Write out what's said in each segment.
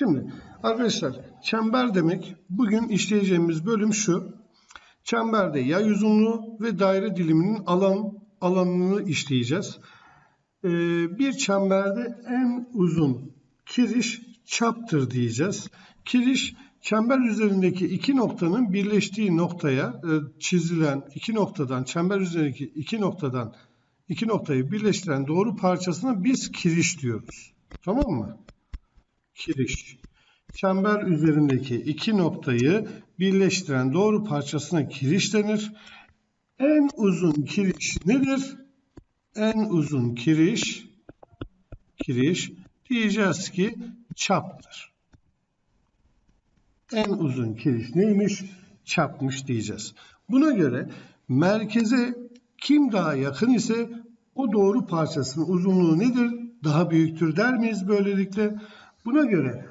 Şimdi arkadaşlar çember demek bugün işleyeceğimiz bölüm şu. Çemberde yay uzunluğu ve daire diliminin alan alanını işleyeceğiz. Ee, bir çemberde en uzun kiriş çaptır diyeceğiz. Kiriş çember üzerindeki iki noktanın birleştiği noktaya e, çizilen iki noktadan çember üzerindeki iki noktadan iki noktayı birleştiren doğru parçasına biz kiriş diyoruz. Tamam mı? Kiriş. Çember üzerindeki iki noktayı birleştiren doğru parçasına kiriş denir. En uzun kiriş nedir? En uzun kiriş kiriş diyeceğiz ki çaptır. En uzun kiriş neymiş? Çapmış diyeceğiz. Buna göre merkeze kim daha yakın ise o doğru parçasının uzunluğu nedir? Daha büyüktür der miyiz böylelikle? Buna göre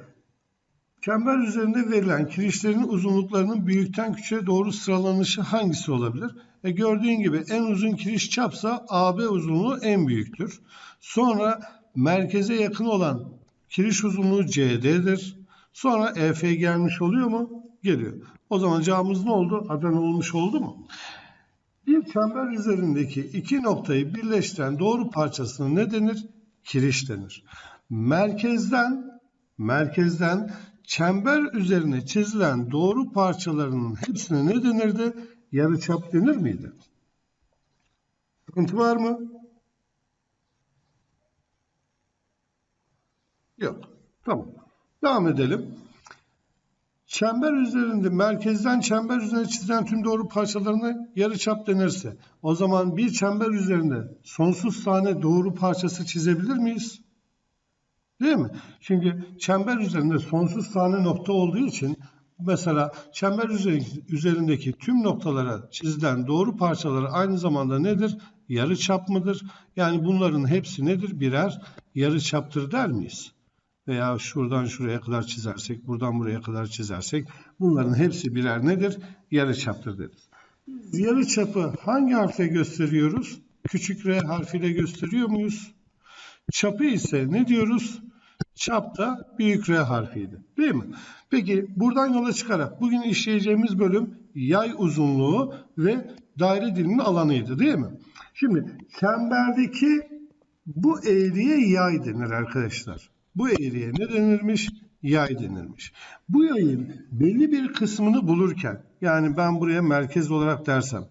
çember üzerinde verilen kirişlerin uzunluklarının büyükten küçüğe doğru sıralanışı hangisi olabilir? E gördüğün gibi en uzun kiriş çapsa AB uzunluğu en büyüktür. Sonra merkeze yakın olan kiriş uzunluğu CD'dir. Sonra EF gelmiş oluyor mu? Geliyor. O zaman cevabımız ne oldu? Adana olmuş oldu mu? Bir çember üzerindeki iki noktayı birleştiren doğru parçasına ne denir? Kiriş denir. Merkezden merkezden çember üzerine çizilen doğru parçalarının hepsine ne denirdi? Yarıçap denir miydi? Sıkıntı var mı? Yok. Tamam. Devam edelim. Çember üzerinde merkezden çember üzerine çizilen tüm doğru parçalarına yarıçap denirse o zaman bir çember üzerinde sonsuz tane doğru parçası çizebilir miyiz? Değil mi? Çünkü çember üzerinde sonsuz tane nokta olduğu için mesela çember üzerindeki tüm noktalara çizilen doğru parçaları aynı zamanda nedir? Yarıçap mıdır? Yani bunların hepsi nedir? Birer yarıçaptır der miyiz? veya şuradan şuraya kadar çizersek, buradan buraya kadar çizersek bunların hepsi birer nedir? Yarıçaptır deriz. Yarıçapı hangi harfle gösteriyoruz? Küçük R harfiyle gösteriyor muyuz? Çapı ise ne diyoruz? Çap da büyük R harfiydi. Değil mi? Peki buradan yola çıkarak bugün işleyeceğimiz bölüm yay uzunluğu ve daire diliminin alanıydı değil mi? Şimdi çemberdeki bu eğriye yay denir arkadaşlar. Bu eğriye ne denirmiş? Yay denirmiş. Bu yayın belli bir kısmını bulurken yani ben buraya merkez olarak dersem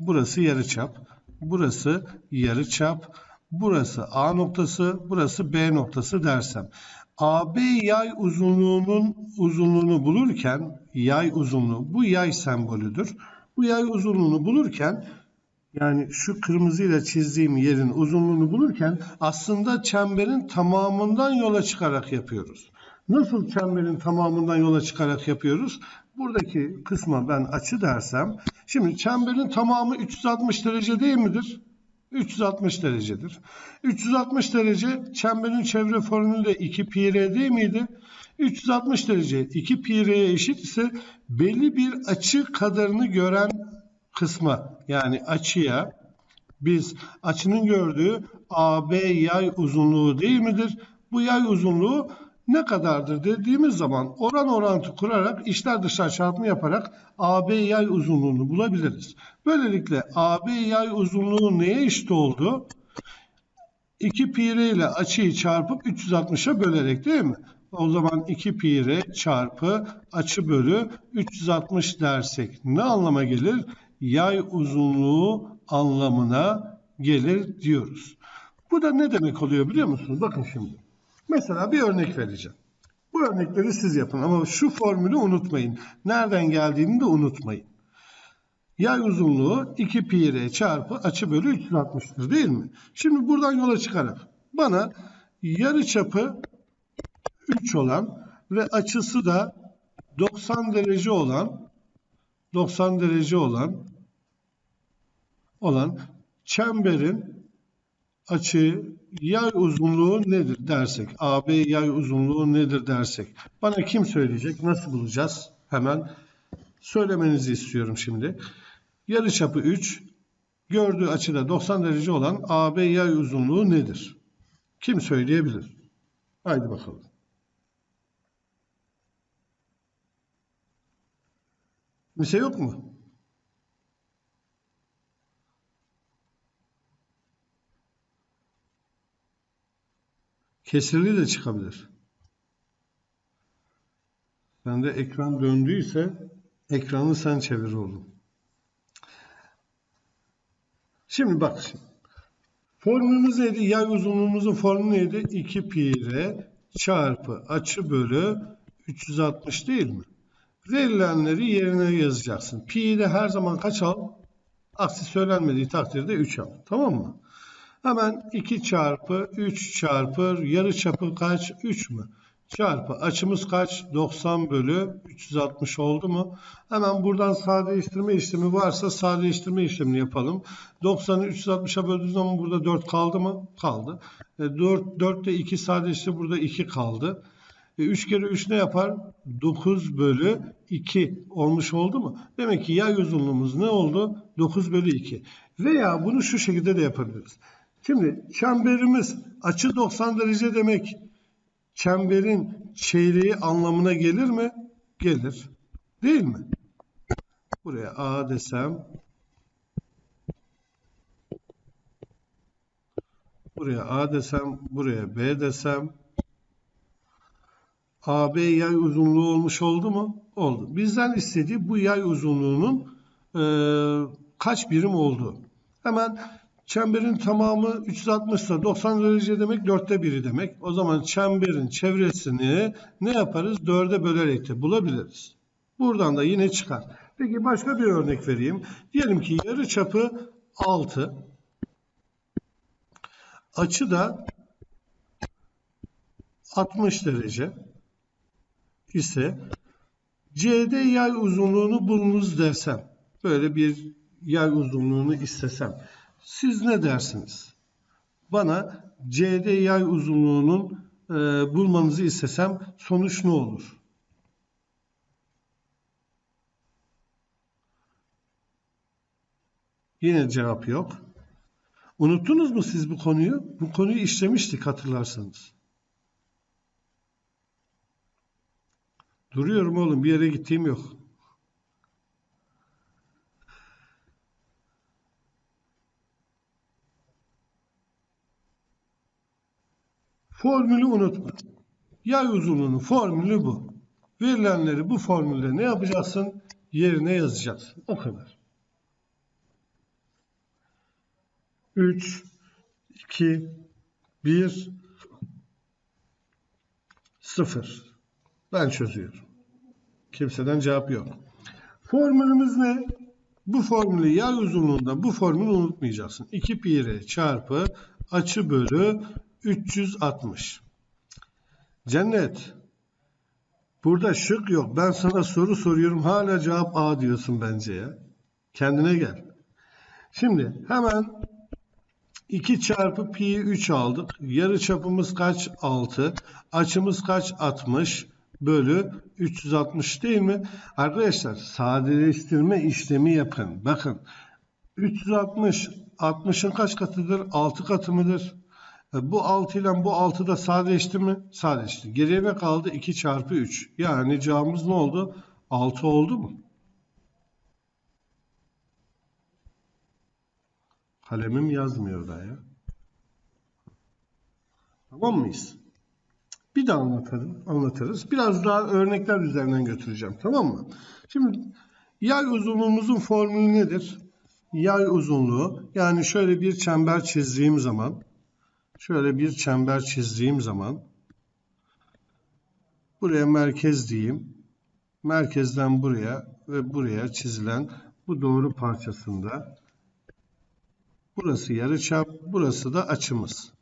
burası yarıçap, burası yarıçap, burası A noktası, burası B noktası dersem AB yay uzunluğunun uzunluğunu bulurken yay uzunluğu bu yay sembolüdür. Bu yay uzunluğunu bulurken yani şu kırmızıyla çizdiğim yerin uzunluğunu bulurken aslında çemberin tamamından yola çıkarak yapıyoruz. Nasıl çemberin tamamından yola çıkarak yapıyoruz? Buradaki kısma ben açı dersem, şimdi çemberin tamamı 360 derece değil midir? 360 derecedir. 360 derece çemberin çevre formülü de 2 pi r değil miydi? 360 derece 2 pi r'ye eşit ise belli bir açı kadarını gören kısma yani açıya biz açının gördüğü AB yay uzunluğu değil midir? Bu yay uzunluğu ne kadardır dediğimiz zaman oran orantı kurarak içler dışlar çarpımı yaparak AB yay uzunluğunu bulabiliriz. Böylelikle AB yay uzunluğu neye eşit oldu? 2 pi r ile açıyı çarpıp 360'a bölerek değil mi? O zaman 2 pi r çarpı açı bölü 360 dersek ne anlama gelir? yay uzunluğu anlamına gelir diyoruz. Bu da ne demek oluyor biliyor musunuz? Bakın şimdi. Mesela bir örnek vereceğim. Bu örnekleri siz yapın ama şu formülü unutmayın. Nereden geldiğini de unutmayın. Yay uzunluğu 2 pi r çarpı açı bölü 360'tır değil mi? Şimdi buradan yola çıkarak bana yarı çapı 3 olan ve açısı da 90 derece olan 90 derece olan olan çemberin açı yay uzunluğu nedir dersek, AB yay uzunluğu nedir dersek bana kim söyleyecek, nasıl bulacağız? Hemen söylemenizi istiyorum şimdi. Yarıçapı 3, gördüğü açıda 90 derece olan AB yay uzunluğu nedir? Kim söyleyebilir? Haydi bakalım. Kimse yok mu? Kesirli de çıkabilir. Sende ekran döndüyse ekranı sen çevir oğlum. Şimdi bak şimdi. Formülümüz neydi? Yay uzunluğumuzun formülü neydi? 2 pi r çarpı açı bölü 360 değil mi? Verilenleri yerine yazacaksın. Pi'yi de her zaman kaç al? Aksi söylenmediği takdirde 3 al. Tamam mı? Hemen 2 çarpı 3 çarpı yarı çapı kaç? 3 mü? Çarpı açımız kaç? 90 bölü 360 oldu mu? Hemen buradan sadeleştirme işlemi varsa sadeleştirme işlemini yapalım. 90'ı 360'a böldüğümüz zaman burada 4 kaldı mı? Kaldı. E, 4, 4 de 2 sadeleşti burada 2 kaldı. E, 3 kere 3 ne yapar? 9 bölü 2 olmuş oldu mu? Demek ki yay uzunluğumuz ne oldu? 9 bölü 2. Veya bunu şu şekilde de yapabiliriz. Şimdi çemberimiz açı 90 derece demek çemberin çeyreği anlamına gelir mi? Gelir. Değil mi? Buraya A desem buraya A desem buraya B desem AB yay uzunluğu olmuş oldu mu? Oldu. Bizden istediği bu yay uzunluğunun e, kaç birim olduğu. Hemen çemberin tamamı 360 ise 90 derece demek dörtte biri demek. O zaman çemberin çevresini ne yaparız? Dörde bölerek de bulabiliriz. Buradan da yine çıkar. Peki başka bir örnek vereyim. Diyelim ki yarı çapı 6. Açı da 60 derece ise CD yay uzunluğunu bulunuz dersem, böyle bir yay uzunluğunu istesem, siz ne dersiniz? Bana CD yay uzunluğunun e, bulmanızı istesem sonuç ne olur? Yine cevap yok. Unuttunuz mu siz bu konuyu? Bu konuyu işlemiştik hatırlarsanız. Duruyorum oğlum bir yere gittiğim yok. Formülü unutma. Yay uzunluğunun formülü bu. Verilenleri bu formülle ne yapacaksın? Yerine yazacaksın. O kadar. 3, 2, 1, 0. Ben çözüyorum. Kimseden cevap yok. Formülümüz ne? Bu formülü yay uzunluğunda bu formülü unutmayacaksın. 2 pi r çarpı açı bölü 360. Cennet. Burada şık yok. Ben sana soru soruyorum. Hala cevap A diyorsun bence ya. Kendine gel. Şimdi hemen 2 çarpı pi 3 aldık. Yarı çapımız kaç? 6. Açımız kaç? 60 bölü 360 değil mi? Arkadaşlar sadeleştirme işlemi yapın. Bakın 360 60'ın kaç katıdır? 6 katı mıdır? E, Bu 6 ile bu 6 da sadeleşti mi? Sadeleşti. Geriye ne kaldı? 2 çarpı 3. Yani cevabımız ne oldu? 6 oldu mu? Kalemim yazmıyor da ya. Tamam mıyız? Bir daha anlatalım, anlatırız. Biraz daha örnekler üzerinden götüreceğim. Tamam mı? Şimdi yay uzunluğumuzun formülü nedir? Yay uzunluğu yani şöyle bir çember çizdiğim zaman şöyle bir çember çizdiğim zaman buraya merkez diyeyim. Merkezden buraya ve buraya çizilen bu doğru parçasında burası yarıçap, burası da açımız.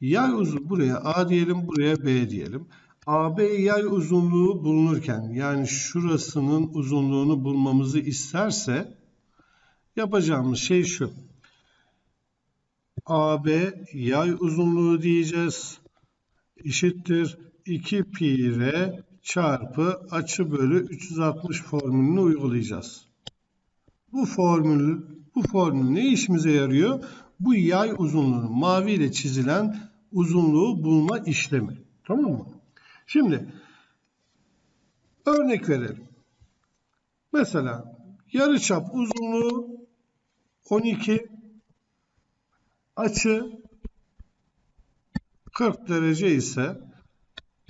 Yay uzun buraya A diyelim, buraya B diyelim. AB yay uzunluğu bulunurken yani şurasının uzunluğunu bulmamızı isterse yapacağımız şey şu. AB yay uzunluğu diyeceğiz. Eşittir 2 pi r çarpı açı bölü 360 formülünü uygulayacağız. Bu formül bu formül ne işimize yarıyor? Bu yay uzunluğunu mavi ile çizilen uzunluğu bulma işlemi. Tamam mı? Şimdi örnek verelim. Mesela yarıçap uzunluğu 12 açı 40 derece ise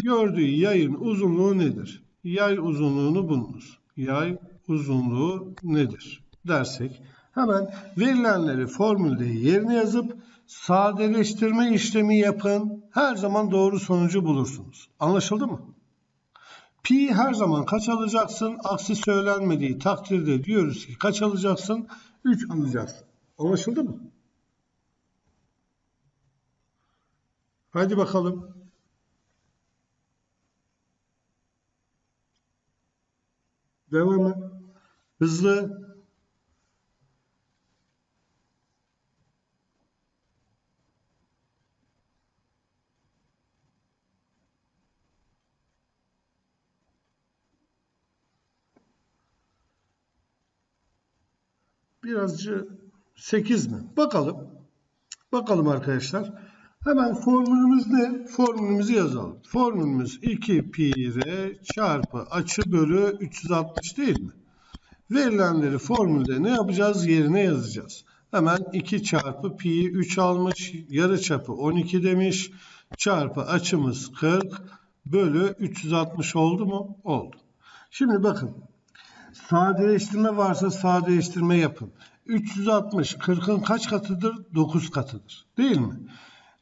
gördüğü yayın uzunluğu nedir? Yay uzunluğunu bulunuz. Yay uzunluğu nedir? Dersek hemen verilenleri formülde yerine yazıp sadeleştirme işlemi yapın. Her zaman doğru sonucu bulursunuz. Anlaşıldı mı? Pi her zaman kaç alacaksın? Aksi söylenmediği takdirde diyoruz ki kaç alacaksın? 3 alacaksın. Anlaşıldı mı? Hadi bakalım. Devam et. Hızlı. Birazcık 8 mi? Bakalım. Bakalım arkadaşlar. Hemen formülümüz ne? Formülümüzü yazalım. Formülümüz 2 pi r çarpı açı bölü 360 değil mi? Verilenleri formülde ne yapacağız? Yerine yazacağız. Hemen 2 çarpı pi 3 almış. Yarı çapı 12 demiş. Çarpı açımız 40 bölü 360 oldu mu? Oldu. Şimdi bakın. Sadeleştirme varsa sadeleştirme yapın. 360 40'ın kaç katıdır? 9 katıdır. Değil mi?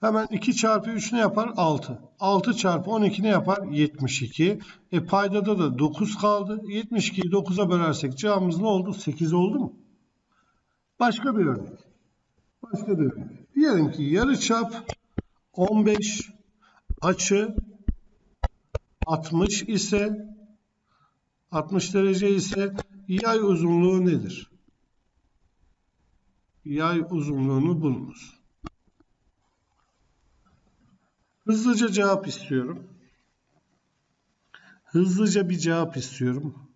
Hemen 2 çarpı 3 ne yapar? 6. 6 çarpı 12 ne yapar? 72. E paydada da 9 kaldı. 72'yi 9'a bölersek cevabımız ne oldu? 8 oldu mu? Başka bir örnek. Başka bir örnek. Diyelim ki yarıçap 15 açı 60 ise 60 derece ise yay uzunluğu nedir? Yay uzunluğunu bulunuz. Hızlıca cevap istiyorum. Hızlıca bir cevap istiyorum.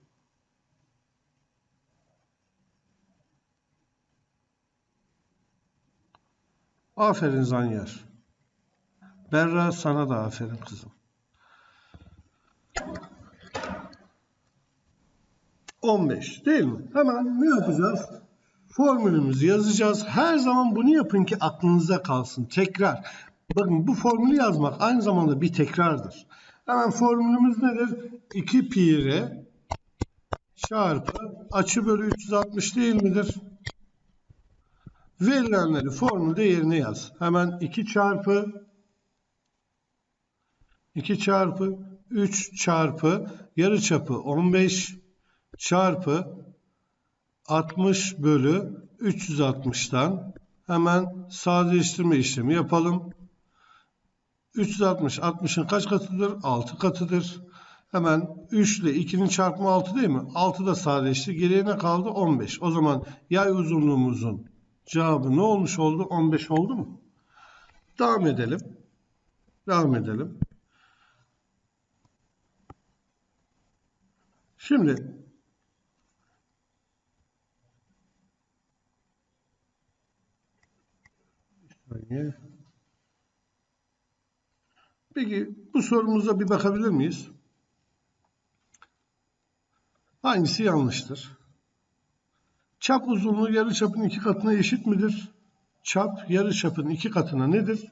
Aferin Zanyar. Berra sana da aferin kızım. 15 değil mi? Hemen ne yapacağız? Formülümüzü yazacağız. Her zaman bunu yapın ki aklınızda kalsın. Tekrar. Bakın bu formülü yazmak aynı zamanda bir tekrardır. Hemen formülümüz nedir? 2 pi r çarpı açı bölü 360 değil midir? Verilenleri formülde yerine yaz. Hemen 2 çarpı 2 çarpı 3 çarpı yarıçapı 15 çarpı 60 bölü 360'tan hemen sadeleştirme işlemi yapalım. 360 60'ın kaç katıdır? 6 katıdır. Hemen 3 ile 2'nin çarpımı 6 değil mi? 6 da sadeleşti. Geriye ne kaldı? 15. O zaman yay uzunluğumuzun cevabı ne olmuş oldu? 15 oldu mu? Devam edelim. Devam edelim. Şimdi saniye. Peki bu sorumuza bir bakabilir miyiz? Hangisi yanlıştır? Çap uzunluğu yarıçapın iki katına eşit midir? Çap yarıçapın iki katına nedir?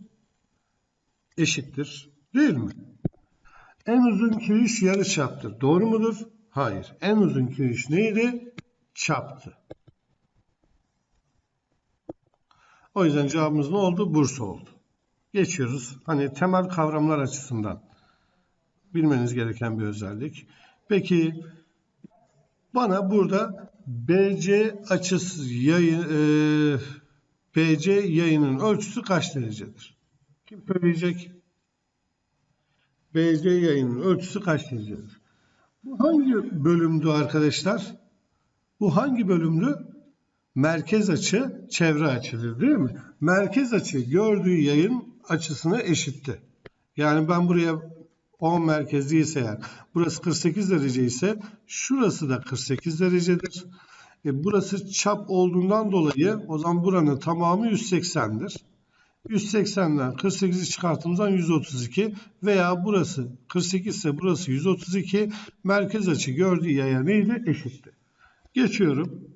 Eşittir. Değil mi? En uzun kiriş yarıçaptır. Doğru mudur? Hayır. En uzun kiriş neydi? Çaptı. O yüzden cevabımız ne oldu? Bursa oldu. Geçiyoruz. Hani temel kavramlar açısından bilmeniz gereken bir özellik. Peki bana burada BC açısı yayın e, BC yayının ölçüsü kaç derecedir? Kim söyleyecek? BC yayının ölçüsü kaç derecedir? Bu hangi bölümdü arkadaşlar? Bu hangi bölümdü? merkez açı çevre açıdır değil mi? Merkez açı gördüğü yayın açısına eşitti. Yani ben buraya 10 merkezli ise eğer burası 48 derece ise şurası da 48 derecedir. E burası çap olduğundan dolayı o zaman buranın tamamı 180'dir. 180'den 48'i çıkarttığımızdan 132 veya burası 48 ise burası 132 merkez açı gördüğü yaya neydi? Eşitti. Geçiyorum.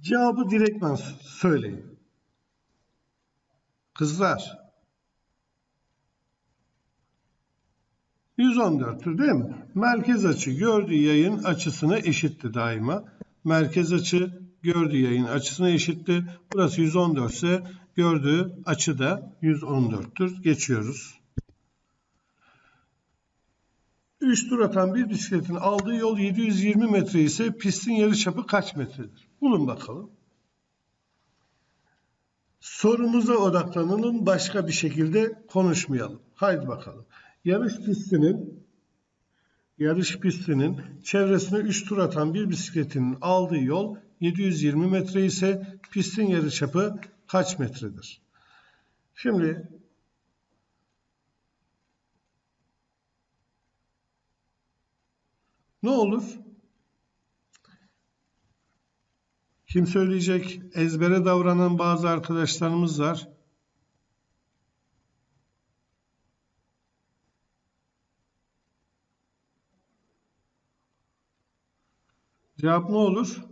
Cevabı direktmen söyleyin. Kızlar. 114'tür değil mi? Merkez açı gördüğü yayın açısına eşitti daima. Merkez açı gördüğü yayın açısına eşitti. Burası 114 ise gördüğü açı da 114'tür. Geçiyoruz. 3 tur atan bir bisikletin aldığı yol 720 metre ise pistin yarıçapı kaç metredir? Bulun bakalım. Sorumuza odaklanalım, başka bir şekilde konuşmayalım. Haydi bakalım. Yarış pistinin yarış pistinin çevresine 3 tur atan bir bisikletin aldığı yol 720 metre ise pistin yarıçapı kaç metredir? Şimdi ne olur? Kim söyleyecek? Ezbere davranan bazı arkadaşlarımız var. Cevap ne olur?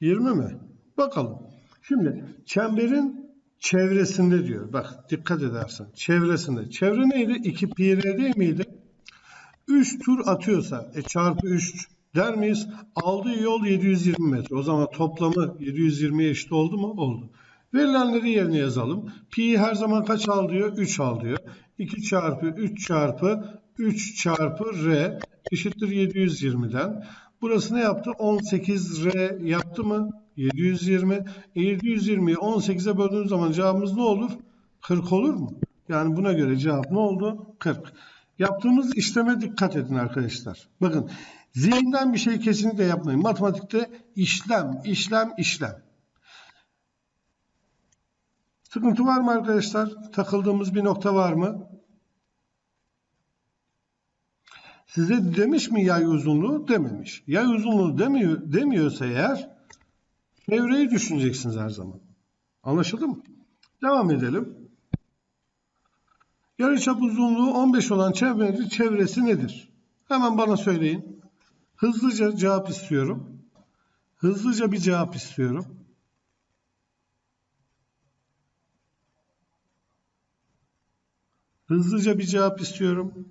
20 mi? Bakalım. Şimdi çemberin çevresinde diyor. Bak dikkat edersen. Çevresinde. Çevre neydi? 2 pi r değil miydi? 3 tur atıyorsa e çarpı 3 der miyiz? Aldığı yol 720 metre. O zaman toplamı 720'ye eşit oldu mu? Oldu. Verilenleri yerine yazalım. Pi her zaman kaç al diyor? 3 al diyor. 2 çarpı 3 çarpı 3 çarpı r eşittir 720'den. Burası ne yaptı? 18r yaptı mı? 720. E 720'yi 18'e böldüğümüz zaman cevabımız ne olur? 40 olur mu? Yani buna göre cevap ne oldu? 40. Yaptığımız işleme dikkat edin arkadaşlar. Bakın zihinden bir şey kesinlikle yapmayın. Matematikte işlem, işlem, işlem. Sıkıntı var mı arkadaşlar? Takıldığımız bir nokta var mı? Size demiş mi yay uzunluğu? Dememiş. Yay uzunluğu demiyor, demiyorsa eğer çevreyi düşüneceksiniz her zaman. Anlaşıldı mı? Devam edelim. Yarıçap uzunluğu 15 olan çevrenin çevresi nedir? Hemen bana söyleyin. Hızlıca cevap istiyorum. Hızlıca bir cevap istiyorum. Hızlıca bir cevap istiyorum.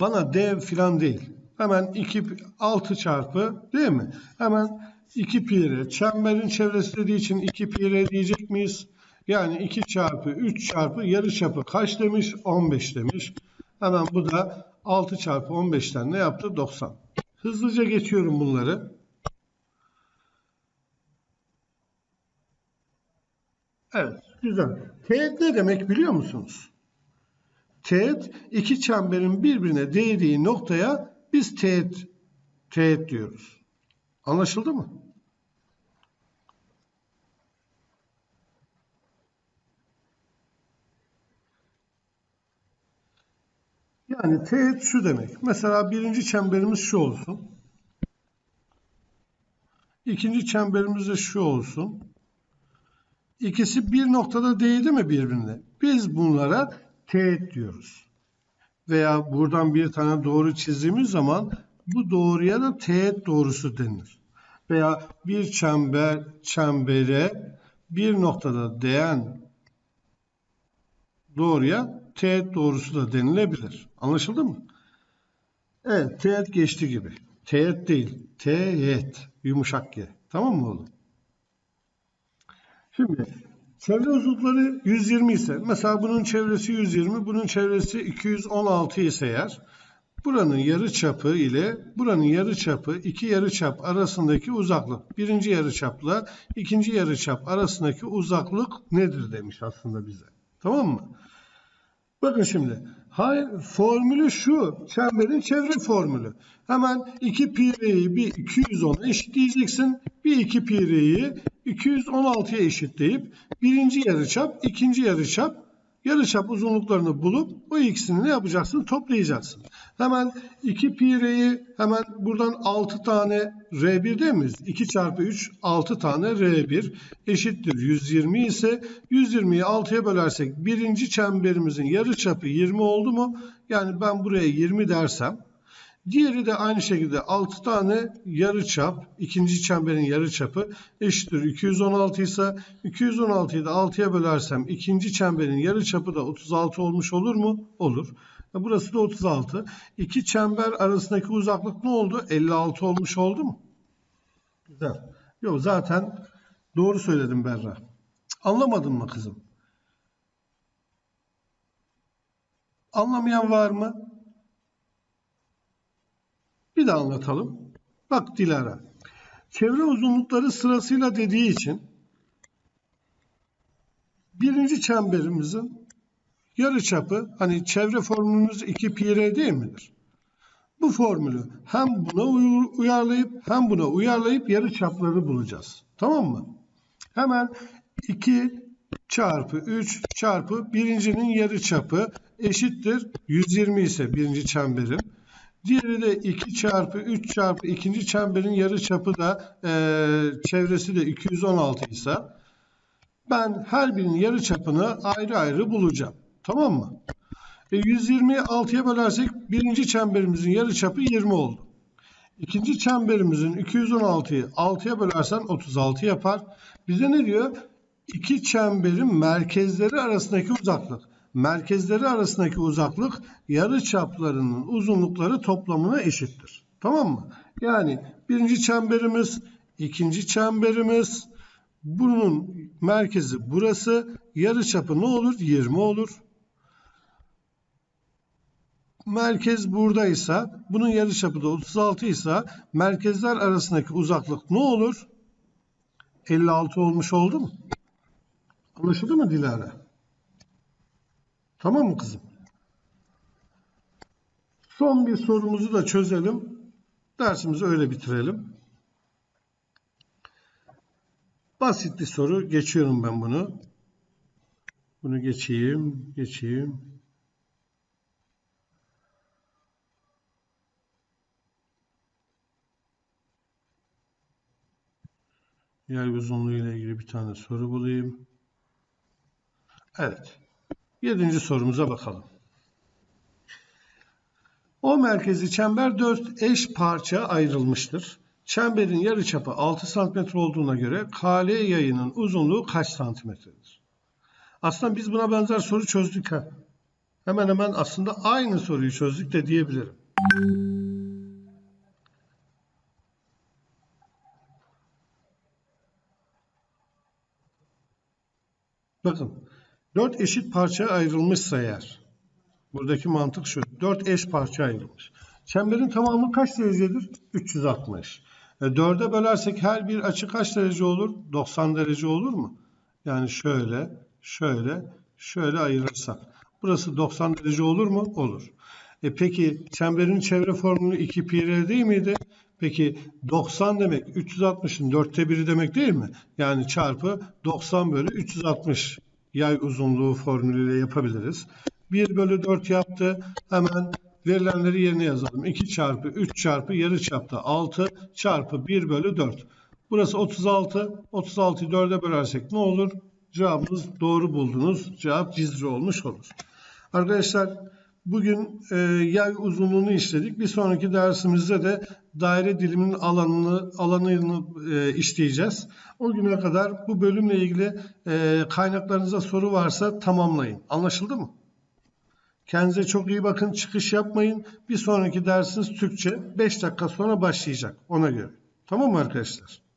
Bana D filan değil. Hemen 2 6 çarpı değil mi? Hemen 2 pi r. Çemberin çevresi dediği için 2 pi r diyecek miyiz? Yani 2 çarpı 3 çarpı yarıçapı kaç demiş? 15 demiş. Hemen bu da 6 çarpı 15'ten ne yaptı? 90. Hızlıca geçiyorum bunları. Evet, güzel. Teğet ne demek biliyor musunuz? Teğet iki çemberin birbirine değdiği noktaya biz teğet teğet diyoruz. Anlaşıldı mı? Yani teğet şu demek. Mesela birinci çemberimiz şu olsun. İkinci çemberimiz de şu olsun. İkisi bir noktada değdi mi birbirine? Biz bunlara teğet diyoruz. Veya buradan bir tane doğru çizdiğimiz zaman bu doğruya da teğet doğrusu denir. Veya bir çember çembere bir noktada değen doğruya teğet doğrusu da denilebilir. Anlaşıldı mı? Evet, teğet geçti gibi. Teğet değil, teğet. Yumuşak G. Tamam mı oğlum? Şimdi çevre uzunlukları 120 ise mesela bunun çevresi 120, bunun çevresi 216 ise eğer buranın yarı çapı ile buranın yarı çapı iki yarı çap arasındaki uzaklık. Birinci yarı çapla ikinci yarı çap arasındaki uzaklık nedir demiş aslında bize. Tamam mı? Bakın şimdi. Hayır, formülü şu. Çemberin çevre formülü. Hemen 2 pi r'yi bir 210'a eşitleyeceksin. Bir 2 pi r'yi 216'ya eşitleyip birinci yarıçap, ikinci yarıçap yarıçap uzunluklarını bulup bu ikisini ne yapacaksın? Toplayacaksın. Hemen 2 pi r'yi hemen buradan 6 tane r1 değil mi? 2 çarpı 3 6 tane r1 eşittir 120 ise 120'yi 6'ya bölersek birinci çemberimizin yarıçapı 20 oldu mu? Yani ben buraya 20 dersem Diğeri de aynı şekilde 6 tane yarıçap, ikinci çemberin yarıçapı eşittir 216 ise 216'yı da 6'ya bölersem ikinci çemberin yarıçapı da 36 olmuş olur mu? Olur. E, Burası da 36. İki çember arasındaki uzaklık ne oldu? 56 olmuş oldu mu? Güzel. Yok zaten doğru söyledim Berra. Anlamadın mı kızım? Anlamayan var mı? Bir de anlatalım. Bak Dilara. Çevre uzunlukları sırasıyla dediği için birinci çemberimizin yarıçapı hani çevre formülümüz 2 pi r değil midir? Bu formülü hem buna uy- uyarlayıp hem buna uyarlayıp yarıçapları bulacağız. Tamam mı? Hemen 2 çarpı 3 çarpı birincinin yarıçapı eşittir 120 ise birinci çemberim. Diğeri de 2 çarpı 3 çarpı ikinci çemberin yarıçapı da eee çevresi de 216 ise ben her birinin yarıçapını ayrı ayrı bulacağım. Tamam mı? E 120'yi 6'ya bölersek birinci çemberimizin yarıçapı 20 oldu. İkinci çemberimizin 216'yı 6'ya bölersen 36 yapar. Bize ne diyor? İki çemberin merkezleri arasındaki uzaklık. Merkezleri arasındaki uzaklık yarıçaplarının uzunlukları toplamına eşittir. Tamam mı? Yani birinci çemberimiz, ikinci çemberimiz, bunun merkezi burası. Yarıçapı ne olur? 20 olur. Merkez buradaysa, bunun yarıçapı da 36 ise merkezler arasındaki uzaklık ne olur? 56 olmuş oldu mu? Anlaşıldı mı Dilara? Tamam mı kızım? Son bir sorumuzu da çözelim. Dersimizi öyle bitirelim. Basit bir soru. Geçiyorum ben bunu. Bunu geçeyim, geçeyim. Yay uzunluğu ile ilgili bir tane soru bulayım. Evet. Yedinci sorumuza bakalım. O merkezi çember dört eş parça ayrılmıştır. Çemberin yarıçapı 6 cm olduğuna göre KL yayının uzunluğu kaç santimetredir? Aslında biz buna benzer soru çözdük ha. Hemen hemen aslında aynı soruyu çözdük de diyebilirim. Bakın, dört eşit parçaya ayrılmışsa eğer, buradaki mantık şu, dört eş parça ayrılmış. Çemberin tamamı kaç derecedir? 360. E, 4'e bölersek her bir açı kaç derece olur? 90 derece olur mu? Yani şöyle, şöyle, şöyle ayırırsak. Burası 90 derece olur mu? Olur. E peki çemberin çevre formülü 2 pi r değil miydi? Peki 90 demek 360'ın dörtte biri demek değil mi? Yani çarpı 90 bölü 360 yay uzunluğu formülüyle yapabiliriz. 1 bölü 4 yaptı. Hemen verilenleri yerine yazalım. 2 çarpı 3 çarpı yarı çapta 6 çarpı 1 bölü 4. Burası 36. 36'yı 4'e bölersek ne olur? Cevabınız doğru buldunuz. Cevap cizri olmuş olur. Arkadaşlar bugün e, yay uzunluğunu işledik. Bir sonraki dersimizde de daire diliminin alanını alanını e, işleyeceğiz. O güne kadar bu bölümle ilgili e, kaynaklarınıza soru varsa tamamlayın. Anlaşıldı mı? Kendinize çok iyi bakın. Çıkış yapmayın. Bir sonraki dersiniz Türkçe. 5 dakika sonra başlayacak. Ona göre. Tamam mı arkadaşlar?